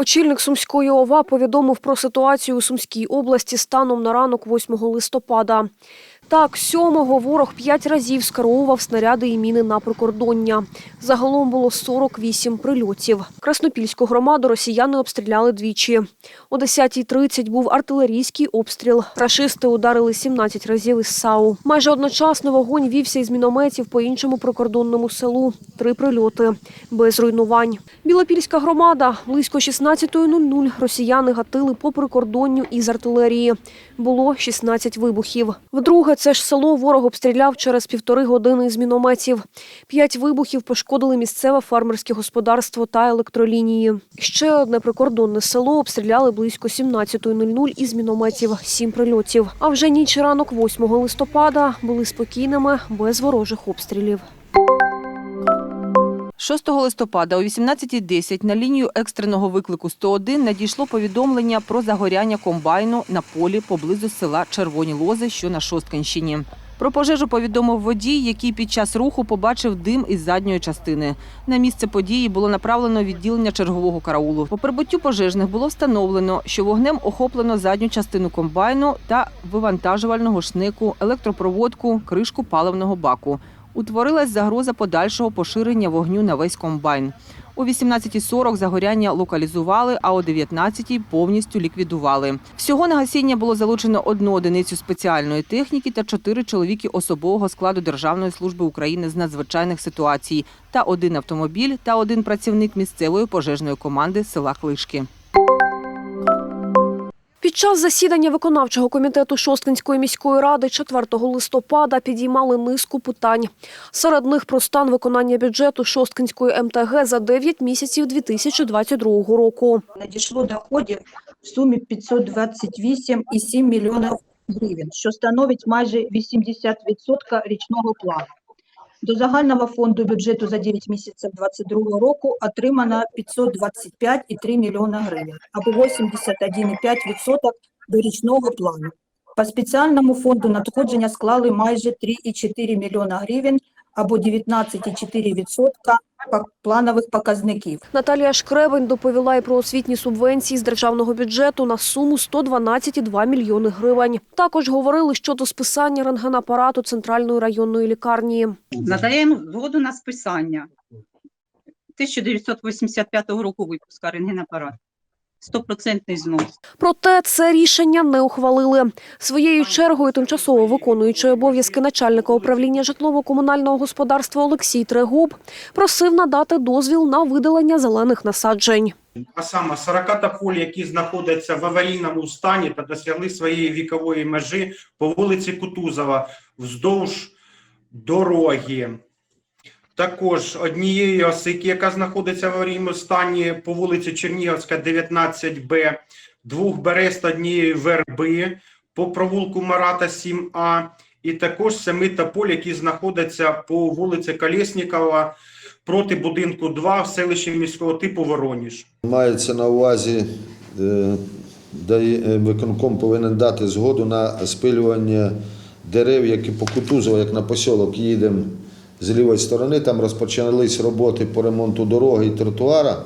Очільник Сумської ОВА повідомив про ситуацію у Сумській області станом на ранок 8 листопада. Так, 7-го ворог п'ять разів скеровував снаряди і міни на прикордоння. Загалом було 48 прильотів. Краснопільську громаду росіяни обстріляли двічі. О 10.30 був артилерійський обстріл. Рашисти ударили 17 разів із САУ. Майже одночасно вогонь вівся із мінометів по іншому прикордонному селу. Три прильоти без руйнувань. Білопільська громада близько 16.00 росіяни гатили по прикордонню із артилерії. Було 16 вибухів. Вдруге, це ж село ворог обстріляв через півтори години з мінометів. П'ять вибухів пошкодили місцеве фермерське господарство та електролінії. Ще одне прикордонне село обстріляли близько 17.00 із мінометів. Сім прильотів. А вже ніч ранок 8 листопада були спокійними, без ворожих обстрілів. 6 листопада о 18.10 на лінію екстреного виклику 101 надійшло повідомлення про загоряння комбайну на полі поблизу села Червоні Лози, що на Шосткинщині. Про пожежу повідомив водій, який під час руху побачив дим із задньої частини. На місце події було направлено відділення чергового караулу. По прибуттю пожежних було встановлено, що вогнем охоплено задню частину комбайну та вивантажувального шнику, електропроводку, кришку паливного баку. Утворилась загроза подальшого поширення вогню на весь комбайн. О 18.40 загоряння локалізували, а о 19.00 повністю ліквідували. Всього на гасіння було залучено одну одиницю спеціальної техніки та чотири чоловіки особового складу Державної служби України з надзвичайних ситуацій та один автомобіль та один працівник місцевої пожежної команди села Клишки. Під час засідання виконавчого комітету Шосткинської міської ради 4 листопада підіймали низку питань. Серед них про стан виконання бюджету Шосткинської МТГ за 9 місяців 2022 року. надійшло доходів в сумі 528,7 мільйонів гривень, що становить майже 80% річного плану. До загального фонду бюджету за 9 місяців 2022 року отримано 525,3 мільйона гривень, або 81,5% до річного плану. По спеціальному фонду надходження склали майже 3,4 мільйона гривень, або 19,4% пак- планових показників. Наталія Шкребень доповіла і про освітні субвенції з державного бюджету на суму 112,2 мільйони гривень. Також говорили щодо списання рентгенапарату центральної районної лікарні. Надаємо згоду на списання 1985 року випуска рентгенапарат. Стопроцентний знос. Проте це рішення не ухвалили. Своєю чергою тимчасово виконуючий обов'язки начальника управління житлово-комунального господарства Олексій Трегуб просив надати дозвіл на видалення зелених насаджень. а саме 40 тополь, які знаходяться в аварійному стані та досягли своєї вікової межі по вулиці Кутузова вздовж дороги. Також однієї осики, яка знаходиться в аварійному стані по вулиці Чернігівська, 19Б, двох берез та однієї верби по провулку Марата 7А, і також семи тополь, які знаходяться по вулиці Колєснікова проти будинку 2 в селищі міського типу Вороніж. Мається на увазі, е, е, виконком повинен дати згоду на спилювання дерев, які по Кутузово, як на посілок їдемо з лівої сторони. Там розпочались роботи по ремонту дороги і тротуара.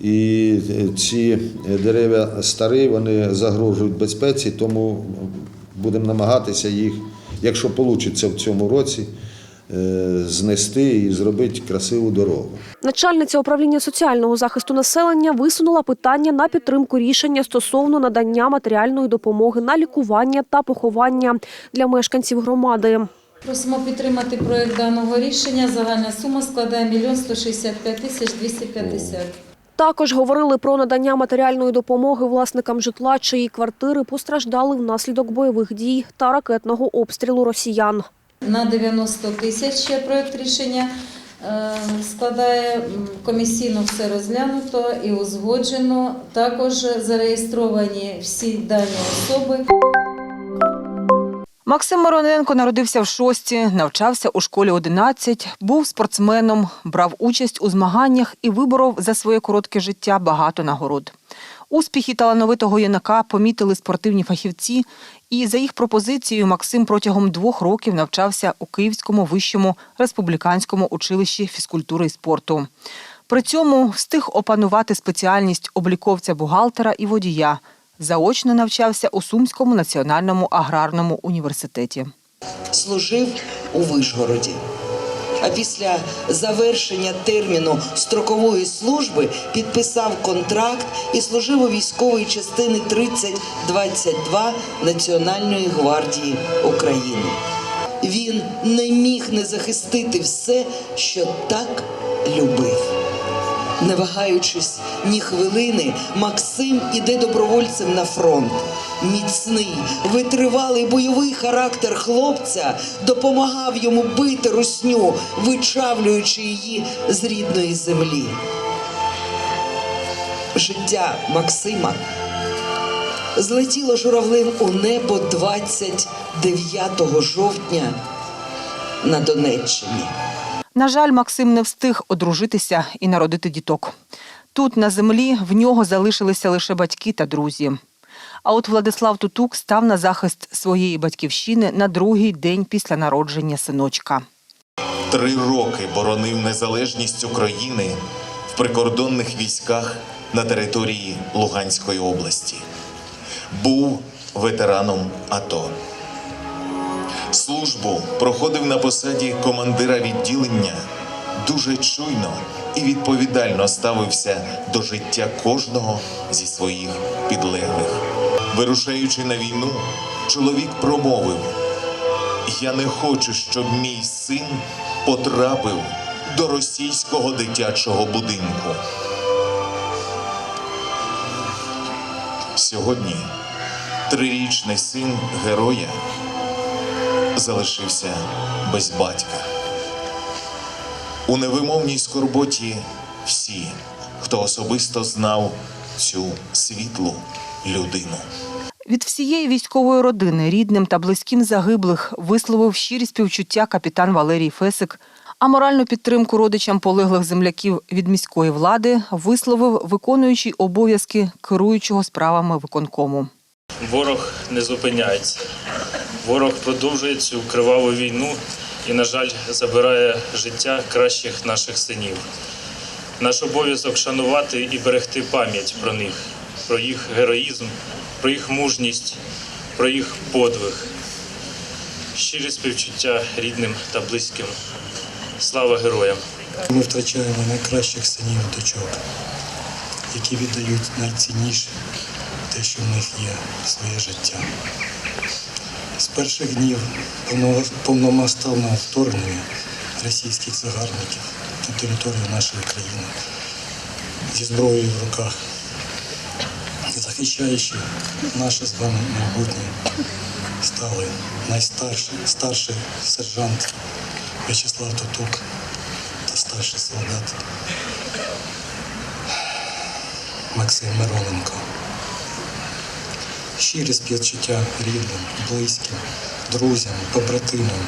І е, ці е, дерева старі, вони загрожують безпеці, тому будемо намагатися їх, якщо вийде в цьому році, е, знести і зробити красиву дорогу. Начальниця управління соціального захисту населення висунула питання на підтримку рішення стосовно надання матеріальної допомоги на лікування та поховання для мешканців громади. Просимо підтримати проект даного рішення. Загальна сума складає 1 165 тисяч 250. Також говорили про надання матеріальної допомоги власникам житла, чиї квартири постраждали внаслідок бойових дій та ракетного обстрілу росіян. На 90 тисяч ще проект рішення е, складає. Комісійно все розглянуто і узгоджено. Також зареєстровані всі дані особи. Максим Мороненко народився в шості, навчався у школі 11, був спортсменом, брав участь у змаганнях і виборов за своє коротке життя багато нагород. Успіхи талановитого юнака помітили спортивні фахівці, і за їх пропозицією Максим протягом двох років навчався у Київському вищому республіканському училищі фізкультури і спорту. При цьому встиг опанувати спеціальність обліковця-бухгалтера і водія. Заочно навчався у Сумському національному аграрному університеті. служив у Вишгороді. А після завершення терміну строкової служби підписав контракт і служив у військовій частини 3022 Національної гвардії України. Він не міг не захистити все, що так любив. Не вагаючись ні хвилини, Максим іде добровольцем на фронт. Міцний, витривалий бойовий характер хлопця допомагав йому бити русню, вичавлюючи її з рідної землі. Життя Максима злетіло журавлин у небо 29 жовтня на Донеччині. На жаль, Максим не встиг одружитися і народити діток. Тут, на землі, в нього залишилися лише батьки та друзі. А от Владислав Тутук став на захист своєї батьківщини на другий день після народження синочка. Три роки боронив незалежність України в прикордонних військах на території Луганської області. Був ветераном АТО. Службу проходив на посаді командира відділення, дуже чуйно і відповідально ставився до життя кожного зі своїх підлеглих. Вирушаючи на війну, чоловік промовив: я не хочу, щоб мій син потрапив до російського дитячого будинку. Сьогодні трирічний син героя залишився без батька. У невимовній скорботі всі, хто особисто знав цю світлу людину. Від всієї військової родини, рідним та близьким загиблих висловив щирі співчуття капітан Валерій Фесик. А моральну підтримку родичам полеглих земляків від міської влади висловив виконуючий обов'язки керуючого справами виконкому. Ворог не зупиняється. Ворог продовжує цю криваву війну і, на жаль, забирає життя кращих наших синів. Наш обов'язок шанувати і берегти пам'ять про них, про їх героїзм, про їх мужність, про їх подвиг. Щирі співчуття рідним та близьким. Слава героям! Ми втрачаємо найкращих синів і дочок, які віддають найцінніше те, що в них є своє життя. З перших днів повномасштабного вторгнення російських загарбників на територію нашої країни зі зброєю в руках, захищаючи наше з вами майбутнє, стали найстарший старший сержант В'ячеслав Тотук та старший солдат Максим Мироненко. Щирі співчуття рідним, близьким, друзям, побратимам.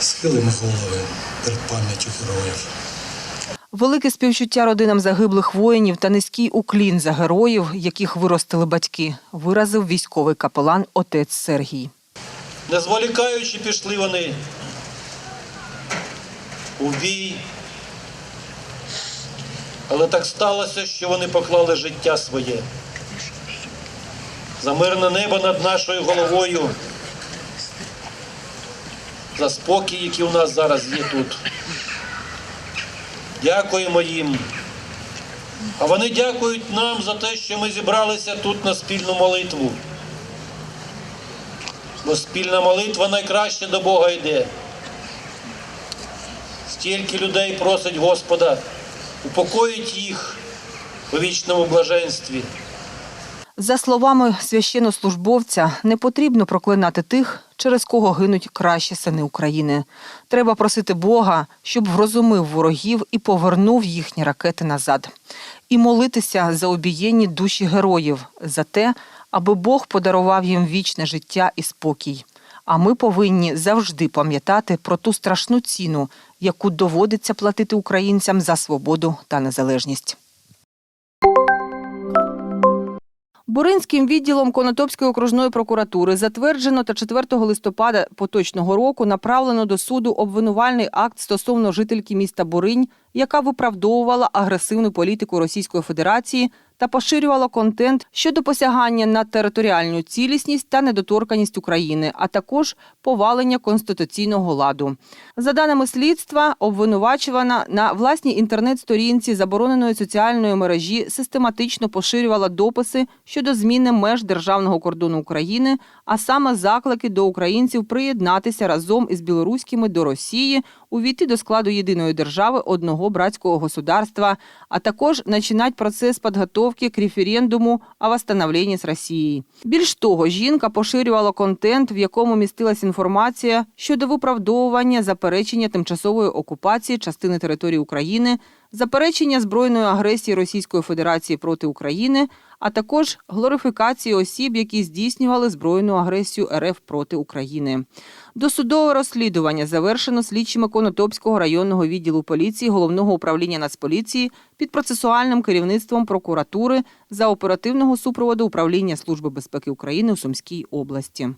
Схилимо голови перед пам'яттю героїв. Велике співчуття родинам загиблих воїнів та низький уклін за героїв, яких виростили батьки, виразив військовий капелан отець Сергій. Не зволікаючи, пішли вони у бій. Але так сталося, що вони поклали життя своє. За мирне небо над нашою головою, за спокій, який у нас зараз є тут. Дякуємо їм. А вони дякують нам за те, що ми зібралися тут на спільну молитву. Бо спільна молитва найкраще до Бога йде. Стільки людей просить Господа, упокоїть їх у вічному блаженстві. За словами священнослужбовця, не потрібно проклинати тих, через кого гинуть кращі сини України. Треба просити Бога, щоб врозумив ворогів і повернув їхні ракети назад. І молитися за обієнні душі героїв, за те, аби Бог подарував їм вічне життя і спокій. А ми повинні завжди пам'ятати про ту страшну ціну, яку доводиться платити українцям за свободу та незалежність. Буринським відділом Конотопської окружної прокуратури затверджено та 4 листопада поточного року направлено до суду обвинувальний акт стосовно жительки міста Буринь, яка виправдовувала агресивну політику Російської Федерації та поширювала контент щодо посягання на територіальну цілісність та недоторканість України, а також повалення конституційного ладу. За даними слідства, обвинувачувана на власній інтернет-сторінці забороненої соціальної мережі систематично поширювала дописи щодо зміни меж державного кордону України, а саме заклики до українців приєднатися разом із білоруськими до Росії, увійти до складу єдиної держави одного братського государства, а також починати процес підготовки к референдуму о восстановлении з Росією. Більш того, жінка поширювала контент, в якому містилась інформація щодо виправдовування заперечення тимчасової окупації частини території України, заперечення збройної агресії Російської Федерації проти України, а також глорифікації осіб, які здійснювали збройну агресію РФ проти України. Досудове розслідування завершено слідчими Конотопського районного відділу поліції Головного управління Нацполіції під процесуальним керівництвом прокуратури за оперативного супроводу управління Служби безпеки України у Сумській області.